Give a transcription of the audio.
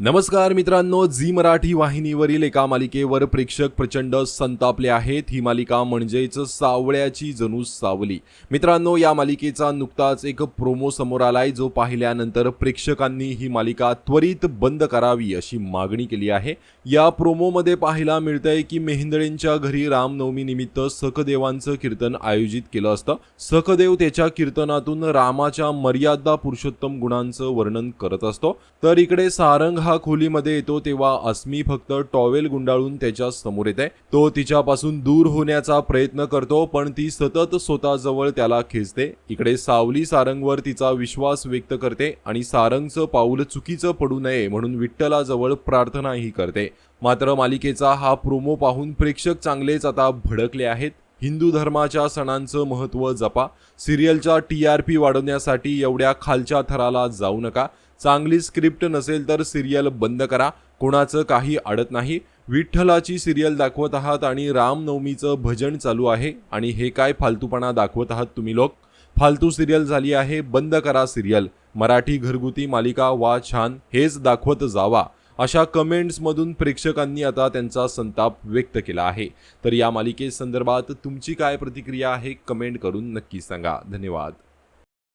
नमस्कार मित्रांनो झी मराठी वाहिनीवरील एका मालिकेवर प्रेक्षक प्रचंड संतापले आहेत. ही मालिका म्हणजेच सावळ्याची जणू सावली. मित्रांनो या मालिकेचा नुकताच एक प्रोमो समोर आलाय जो पाहिल्यानंतर प्रेक्षकांनी ही मालिका त्वरित बंद करावी अशी मागणी केली आहे. या प्रोमोमध्ये पाहायला मिळतंय की मेहेंदळेंच्या घरी रामनवमी निमित्त सखदेवांचं कीर्तन आयोजित केलं असतं. सखदेव त्याच्या कीर्तनातून रामाच्या मर्यादा पुरुषोत्तम गुणांचं वर्णन करत असतो. तर इकडे सारंग हा खोलीमध्ये येतो तेव्हा अस्मी फक्त टॉवेल गुंडाळून त्याच्यासमोर येते. तो तिच्यापासून दूर होण्याचा प्रयत्न करतो पण ती सतत स्वतःजवळ त्याला खेचते. इकडे सावली सारंगवर तिचा विश्वास व्यक्त करते आणि सारंगचं पाऊल चुकीचं पडू नये म्हणून विठ्ठलाजवळ प्रार्थनाही करते. मात्र मालिकेचा हा प्रोमो पाहून प्रेक्षक चांगलेच आता भडकले आहेत. हिंदू धर्माच्या सणांचं महत्त्व जपा. सिरियलच्या टी आर पी वाढवण्यासाठी एवढ्या खालच्या थराला जाऊ नका. चांगली स्क्रिप्ट नसेल तर सिरियल बंद करा. कोणाचं काही अडत नाही. विठ्ठलाची सिरियल दाखवत आहात आणि रामनवमीचं भजन चालू आहे. आणि हे काय फालतूपणा दाखवत आहात तुम्ही लोक? फालतू सिरियल झाली आहे. बंद करा सिरियल. मराठी घरगुती मालिका वा छान. हेच दाखवत जावा. अशा कमेंट्समधून प्रेक्षकांनी आता त्यांचा संताप व्यक्त केला आहे. तर या मालिकेसंदर्भात तुमची काय प्रतिक्रिया आहे? कमेंट करून नक्की सांगा. धन्यवाद.